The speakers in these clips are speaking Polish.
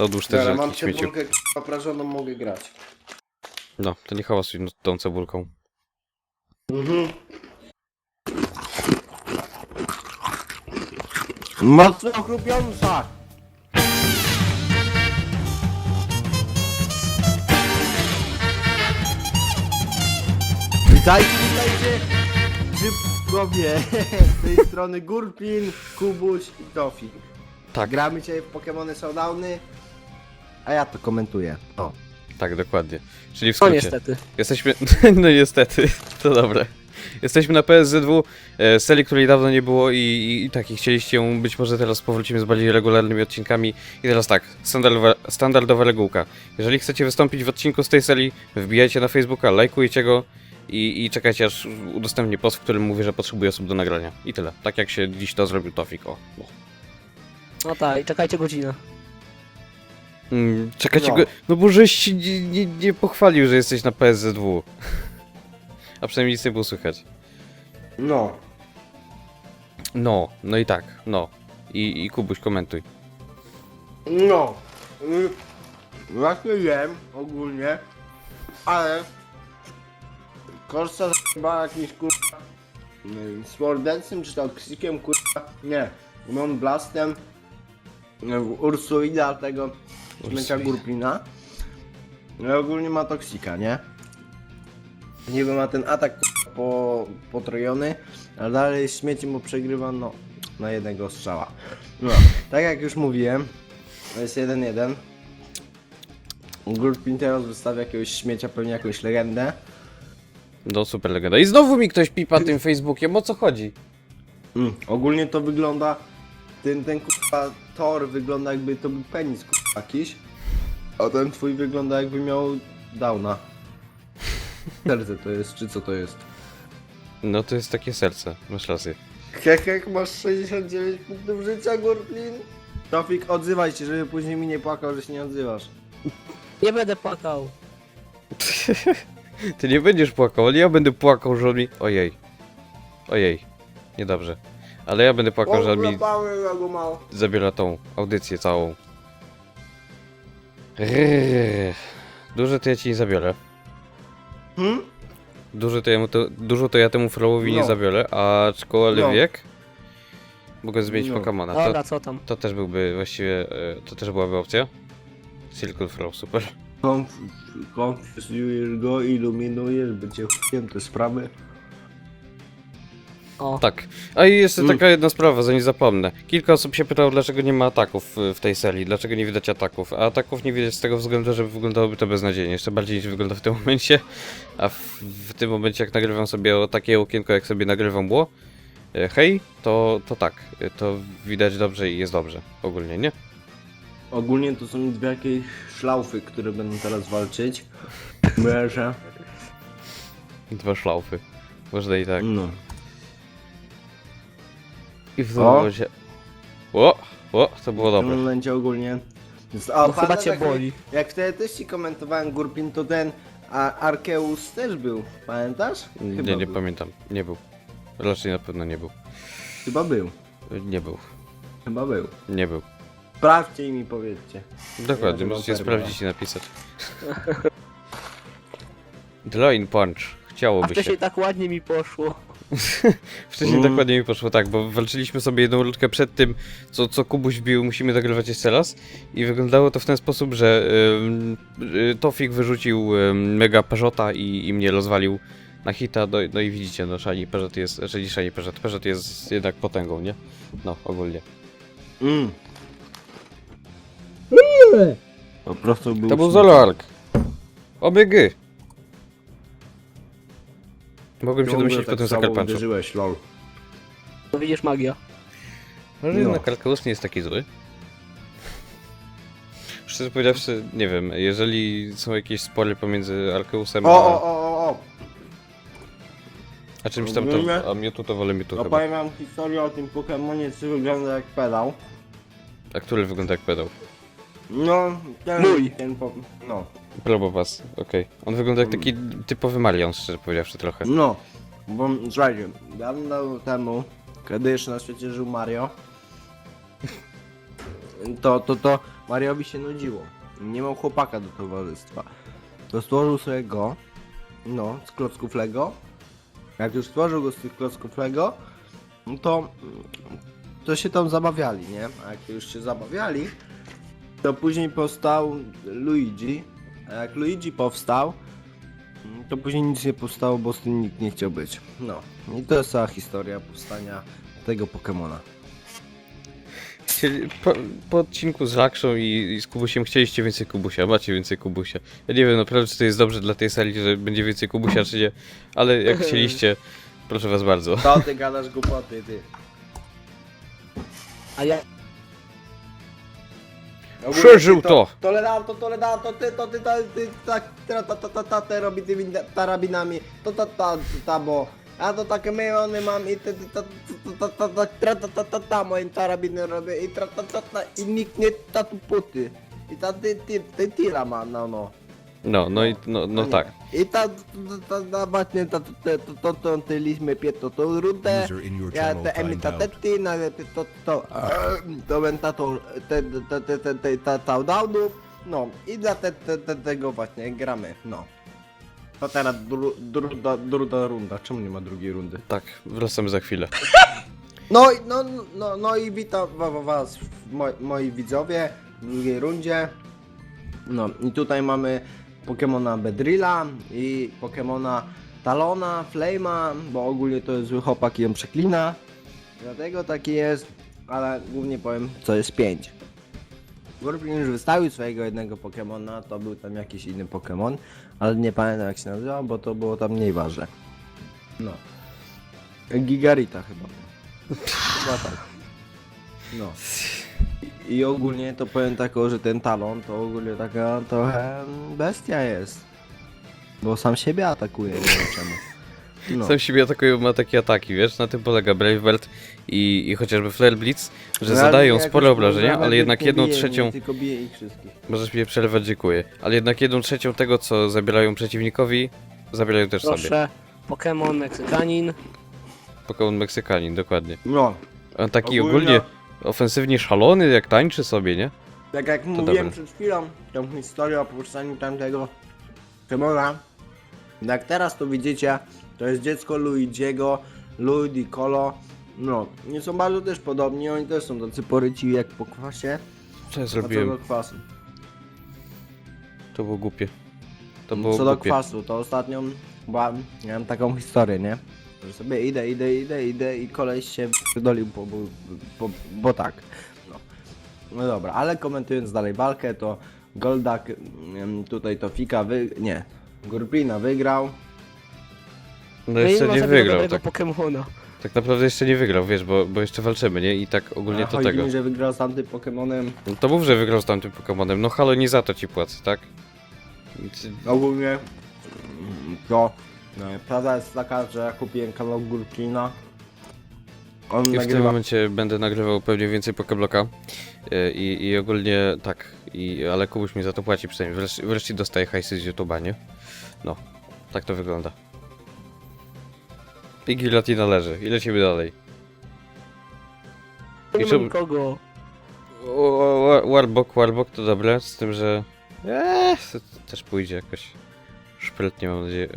To odłóż te Dobra, mam żelki śmieciu. cebulkę k***a prażoną, mogę grać. No, to nie hałasuj nad tą cebulką. Mhm. Mocno chrupiąca! Witajcie, witajcie! Szybkowie! Z tej strony Gurpin, Kubuś i Tofik. Tak, Gramy dzisiaj w Pokémony Showdowny, a ja to komentuję. O. tak, dokładnie. Czyli w No skrócie. niestety. Jesteśmy, no niestety, to dobre. Jesteśmy na PSZ2, e, serii, której dawno nie było i, i, i tak, i chcieliście ją, być może teraz powrócimy z bardziej regularnymi odcinkami. I teraz tak, standardowa, standardowa regułka. Jeżeli chcecie wystąpić w odcinku z tej serii, wbijajcie na Facebooka, lajkujcie go i, i czekajcie aż udostępnię post, w którym mówię, że potrzebuję osób do nagrania. I tyle. Tak jak się dziś to zrobił Tofik, o. o. No tak, i czekajcie godzinę. Mm, czekajcie No. go, no bo żeś się nie, nie, nie pochwalił, że jesteś na PSZ2. A przynajmniej nic nie było słychać. No. No, no i tak, no. I, i Kubuś, komentuj. No. Y, Właśnie wiem ogólnie, ale Korsa chyba jakimś kurwa y, Swordensem czy Toxikiem kurwa nie. Non Blastem Ursuida tego śmiecia. Gurpina. No i ogólnie ma Toksika, nie? Niby ma ten atak po, potrojony, ale dalej śmieciem mu przegrywa no na jednego strzała. No, tak jak już mówiłem, to jest 1-1. Gurpin teraz wystawia jakiegoś śmiecia, pewnie jakąś legendę. No, super legenda. I znowu mi ktoś pipa tym Facebookiem, o co chodzi? Mm, ogólnie to wygląda, ten, ten kurwa tor wygląda jakby to był penis kurwa jakiś, a ten twój wygląda jakby miał downa. Serce to jest, czy co to jest? No, to jest takie serce, masz rację. Hek, hek, masz 69 punktów życia, Gurpin. Tofik, odzywaj się, żeby później mi nie płakał, że się nie odzywasz. Nie będę płakał. Ty nie będziesz płakał, ale ja będę płakał, że on mi... Ojej. Ojej. Niedobrze. Ale ja będę płakał, że on mi mało. zabiera tą audycję całą. Rrrr. Duże to ja ci nie zabiorę. Hmm? Dużo to ja, mu to, dużo to ja temu Frołowi nie No. zabiorę, a czkoły No. wiek? Mogę zmienić No. Pokemona. To, Dobra, co tam? to też byłby właściwie, e, to też byłaby opcja. Silicon Flow, super. Konf- Konfuzujesz go, iluminujesz, będzie chujem te sprawy. O, Tak. A i jeszcze Mm. taka jedna sprawa, zanim zapomnę. Kilka osób się pytało, dlaczego nie ma ataków w- w tej serii, dlaczego nie widać ataków. A ataków nie widać z tego względu, że wyglądałoby to beznadziejnie, jeszcze bardziej niż wygląda w tym momencie. A w, w tym momencie, jak nagrywam sobie o takie okienko, jak sobie nagrywam było, e, hej, to, to tak, e, to widać dobrze i jest dobrze, ogólnie, nie? Ogólnie to są dwie jakieś szlaufy, które będą teraz walczyć. Mierze. Dwa szlaufy. Można i tak. No. I w O. tym się... O, o, to było W tym dobre. momencie ogólnie... A no chyba cię jak- boli. Jak wtedy też ci komentowałem Gurpin, to ten a Arkeus też był. Pamiętasz? Chyba Nie, nie był. pamiętam, nie był. Raczej na pewno nie był. Chyba był. Nie był, Chyba był. nie był. Sprawdźcie i mi powiedzcie. Dokładnie, możecie sprawdzić i napisać. Dloin Punch. A Chciałoby się. wcześniej tak ładnie mi poszło. Wcześniej Mm. dokładnie mi poszło tak, bo walczyliśmy sobie jedną rundkę przed tym, co, co Kubuś bił, musimy dogrywać jeszcze raz. I wyglądało to w ten sposób, że ym, y, Tofik wyrzucił ym, mega Peugeota i, i mnie rozwalił na hita. No, no i widzicie, no Shiny Peugeot jest, czyli Shiny Peugeot. Peugeot jest jednak potęgą, nie? No, ogólnie. Mm. Po prostu był... To był śmiech. Zoloark. Mogłem się Ciągle domyślić po tak tym samo zakarpanczu. uderzyłeś, lol. No widzisz magia. Może No. jednak Arkeus nie jest taki zły. Szczerze powiedziawszy, nie wiem, jeżeli są jakieś spory pomiędzy Arkeusem O, a, o, o, o, o! a czymś tam, ogólnie- to, a Mewtwo to wolę Mewtwo chyba. Opowiem wam historię o tym Pokemonie, co wygląda jak pedał. A który wygląda jak pedał? No, ten, Mój. ten po... No. Probopass, okej. On wygląda jak taki typowy Marion, szczerze powiedziawszy trochę. No, bo słuchajcie, dawno temu, kiedy jeszcze na świecie żył Mario, to, to, to Mariowi się nudziło. Nie miał chłopaka do towarzystwa. To stworzył sobie go, no, z klocków Lego. Jak już stworzył go z tych klocków Lego, no to, to się tam zabawiali, nie? A jak już się zabawiali, to później powstał Luigi. A jak Luigi powstał, to później nic nie powstało, bo z tym nikt nie chciał być. No. I to jest cała historia powstania tego Pokemona. Chcieli- Po, po odcinku z Rakszą i, i z Kubusiem chcieliście więcej Kubusia, macie więcej Kubusia. Ja nie wiem naprawdę, czy to jest dobrze dla tej serii, że będzie więcej Kubusia, czy nie, ale jak chcieliście, proszę was bardzo. To ty gadasz głupoty, ty. A ja... Przeżył to! Toleranto, toleranto, ty, to ty, to ty, tak, ta, ta, ta, ta, ta, te robi tymi tarabinami, to, ta, ta, ta, bo, ja to takie miliony mam i ty, ty, ta, ta, ta, ta, ta, tra, ta, ta, ta, ta, moim tarabiny robię i tra, ta, ta, ta, i nikt nie ta tu puty. I ta, ty, ty, ty, tira ma, no, no. No, no i no, no nie. tak. I ta, ta, ta, ta, właśnie, ta, ta, ta, to, to, to, liśmy piętno, tą rundę. User in your Ja channel te timed emita out. tety, na te to to to będę to te te te te te te touchdownów. No i dla te, te, te, tego właśnie gramy. No. To teraz dru, druga, druga runda. Czemu nie ma drugiej rundy? Tak, wracamy za chwilę. No i no, no, no i witam wa- wa- was moi, moi widzowie w drugiej rundzie. No i tutaj mamy Pokemona Bedrilla i Pokemona Talona, Flame'a, bo ogólnie to jest zły chłopak i ją przeklina. Dlatego taki jest, ale głównie powiem co jest 5. Gurpin już wystawił swojego jednego Pokemona, to był tam jakiś inny Pokemon, ale nie pamiętam jak się nazywał, bo to było tam mniej ważne. No. Gigarita chyba. Chyba tak. No. I ogólnie to powiem taką, że ten talon to ogólnie taka trochę bestia jest. Bo sam siebie atakuje, nie wiem czemu. No. Sam siebie atakują, ma takie ataki, wiesz, na tym polega Brave Belt i, i chociażby Flare Blitz, że No, zadają jakoś spore obrażenia, ale jednak nie jedną bije, trzecią... Nie, tylko bije ich wszystkich. Możesz mnie przerwać, dziękuję. Ale jednak jedną trzecią tego, co zabierają przeciwnikowi, zabierają też sobie. Proszę. Pokémon Meksykanin. Pokémon Meksykanin, dokładnie. No. On taki Ogólnie- ogólnie ofensywnie szalony, jak tańczy sobie, nie? Tak jak mówiłem dobre. przed chwilą, tą historię o powstaniu tamtego Pokemona. Jak teraz to widzicie, to jest dziecko Luigiego, Luigi Colo. No, nie są bardzo też podobni, oni też są tacy poryci jak po kwasie. Co ja A co do zrobiłem? kwasu? To było głupie. To było Co do głupie. kwasu, to ostatnią chyba miałem taką historię, nie? Że sobie idę, idę, idę, idę i koleś się wydolił, bo, bo, bo, bo tak. No. no dobra, ale komentując dalej walkę, to Goldak mm, tutaj to Fika wy... nie. Gurpina wygrał. No jeszcze ma nie wygrał, tak, Pokemona. tak naprawdę jeszcze nie wygrał, wiesz, bo, bo jeszcze walczymy, nie? I tak ogólnie A to chodzi tego. mi, że wygrał z tamtym Pokemonem. No to mów, że wygrał z tamtym Pokémonem. No halo, nie za to ci płacę, tak? Ogólnie mm, to no, prawda jest taka, że ja kupiłem kanał Gurpina. On I w tym nagrywa momencie będę nagrywał pewnie więcej Pokebloka. Yy, I, I ogólnie tak, i, ale Kubuś mi za to płaci przynajmniej. Wreszcie, wreszcie dostaje hajsy z YouTube'a, nie? No, tak to wygląda. I gilotina leży. I lecimy dalej. Nie ma czemu- nikogo. O, o, wa- Warlock, Warlock to dobre, z tym, że... Eee, to też pójdzie jakoś szprytnie, mam nadzieję,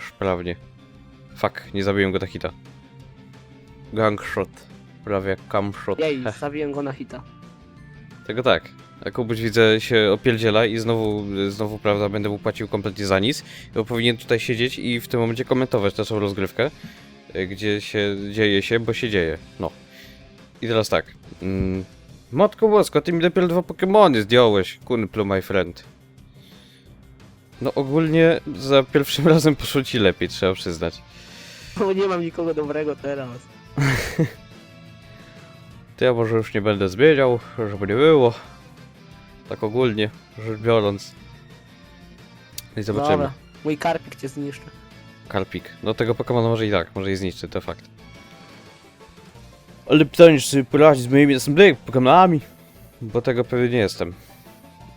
szprawnie. Fuck, nie zabiłem go na hita. Gangshot, prawie jak camshot. Jej, Heh, zabiłem go na hita. Tego tak. A Kubuś widzę się opierdziela i znowu, znowu, prawda, będę mu płacił kompletnie za nic, bo powinien tutaj siedzieć i w tym momencie komentować naszą rozgrywkę, y, gdzie się dzieje się, bo się dzieje. No. I teraz tak. Mm, Matko Bosko, ty mi dopiero dwa Pokemony zdjąłeś, kunplu my friend. No ogólnie za pierwszym razem poszło ci lepiej, trzeba przyznać. Bo nie mam nikogo dobrego teraz. To ja może już nie będę zmieniał, żeby nie było. Tak ogólnie, rzecz biorąc. No i zobaczymy. Dobra, mój karpik cię zniszczy. Karpik. No tego Pokemona może i tak, może i zniszczy, to fakt. Ale pytanie, czy sobie poradzić z moimi następnymi Pokemonami? Bo tego pewnie nie jestem.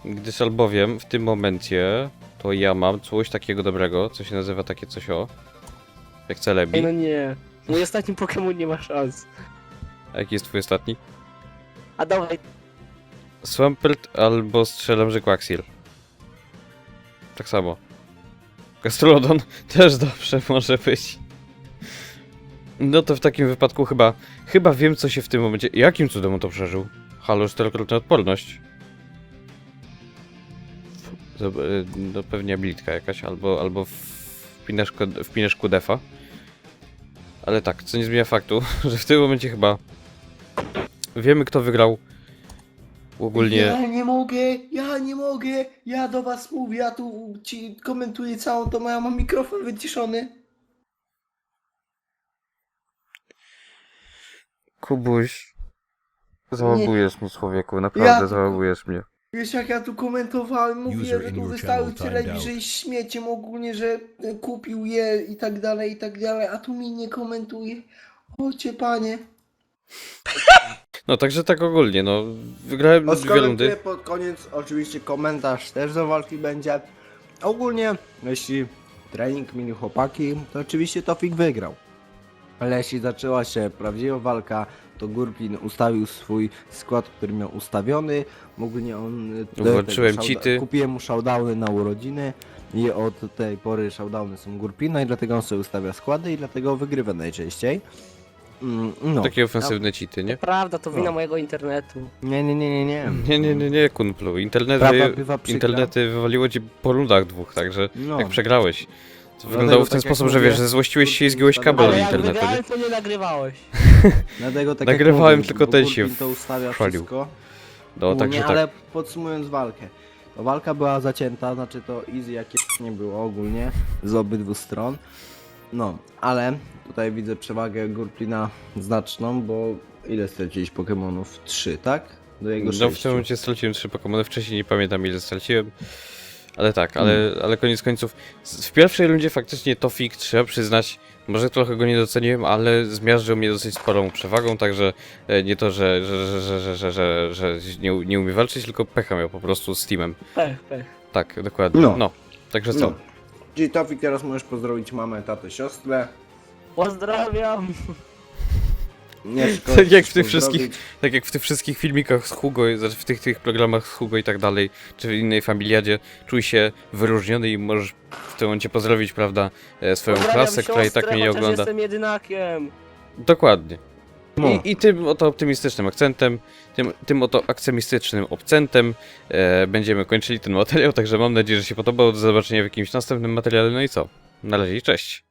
Gdyż albowiem w tym momencie to ja mam coś takiego dobrego, co się nazywa takie coś o. Jak Celebi. Ej, no nie. Mój ostatni Pokémon nie ma szans. A jaki jest twój ostatni? A dawaj, Swampert albo strzelam, że Quaxil. Tak samo. Gastrolodon też dobrze może być. No to w takim wypadku chyba, chyba wiem co się w tym momencie... Jakim cudem on to przeżył? Halo, czterokrotna odporność. Zob- y, No pewnie abilitka jakaś, albo, albo wpinasz, wpinasz kudefa. Ale tak, co nie zmienia faktu, że w tym momencie chyba wiemy kto wygrał. Ogólnie... Ja nie mogę, ja nie mogę, ja do was mówię, ja tu ci komentuję całą to, ja mam mikrofon wyciszony. Kubuś, załogujesz mnie człowieku, naprawdę Ja- załogujesz mnie. Wiesz jak ja tu komentowałem, mówiłem, User że in tu your wystały channel timed telewizji śmieciem ogólnie, że e, kupił je i tak dalej, i tak dalej, a tu mi nie komentuje. Ocie panie. No także tak ogólnie, no wygrałem dwie Skomentuję rundy. pod koniec, oczywiście komentarz też do walki będzie. Ogólnie, jeśli trening mieli chłopaki, to oczywiście Tofik wygrał. Ale jeśli zaczęła się prawdziwa walka, to Gurpin ustawił swój skład, który miał ustawiony. Ogólnie on... e, Włączyłem tego cheaty. Kupiłem mu showdowny na urodziny i od tej pory showdowny są Gurpina i dlatego on sobie ustawia składy i dlatego wygrywa najczęściej. Mm, No. Takie ofensywne cheaty, nie? Prawda, to wina No. mojego internetu. Nie, nie, nie, nie, nie. Nie, nie, nie, nie, kunplu. Internety, Prawda bywa przykra. internety wywaliło ci po rundach dwóch, także No. jak przegrałeś. To Dlatego wyglądało w ten tak sposób, że wiesz, że złościłeś się i zgiąłeś kabel Ale jak internetu, wygrałem, nie? to nie nagrywałeś. Dlatego tak Nagrywałem, jak mówię, tylko bo ten się to ustawia chwalił. wszystko. No, także tak. ale podsumując walkę. To walka była zacięta, znaczy to easy jakie nie było ogólnie z obydwu stron. No, ale tutaj widzę przewagę Gurplina znaczną, bo ile straciłeś Pokémonów? Trzy, tak? Do jego No w sześciu. tym momencie straciłem trzy Pokémony, wcześniej nie pamiętam ile straciłem. Ale tak, ale, mm. ale koniec końców, w pierwszej rundzie faktycznie Tofik, trzeba przyznać, może trochę go nie doceniłem, ale zmiażdżył mnie dosyć sporą przewagą, także e, nie to, że, że, że, że, że, że, że nie, nie umie walczyć, tylko pecha miał po prostu z teamem. Pech, pech. Tak, dokładnie. No. no. Także co? No. Czyli Tofik, teraz możesz pozdrowić mamę, tatę, siostrę. Pozdrawiam! Nie Tak jak w tych wszystkich- Tak jak w tych wszystkich filmikach z Hugo, znaczy w tych, tych programach z Hugo i tak dalej, czy w innej familiadzie, czuj się wyróżniony i możesz w tym momencie pozdrowić, prawda, e, swoją Pozdrawiam klasę, która i tak siostrę, mnie nie chociaż ogląda. jestem jedynakiem. Dokładnie. No. I, I tym oto optymistycznym akcentem, tym, tym oto akcemistycznym akcentem e, będziemy kończyli ten materiał, także mam nadzieję, że się podobał. Do zobaczenia w jakimś następnym materiale. No i co? Na razie i cześć.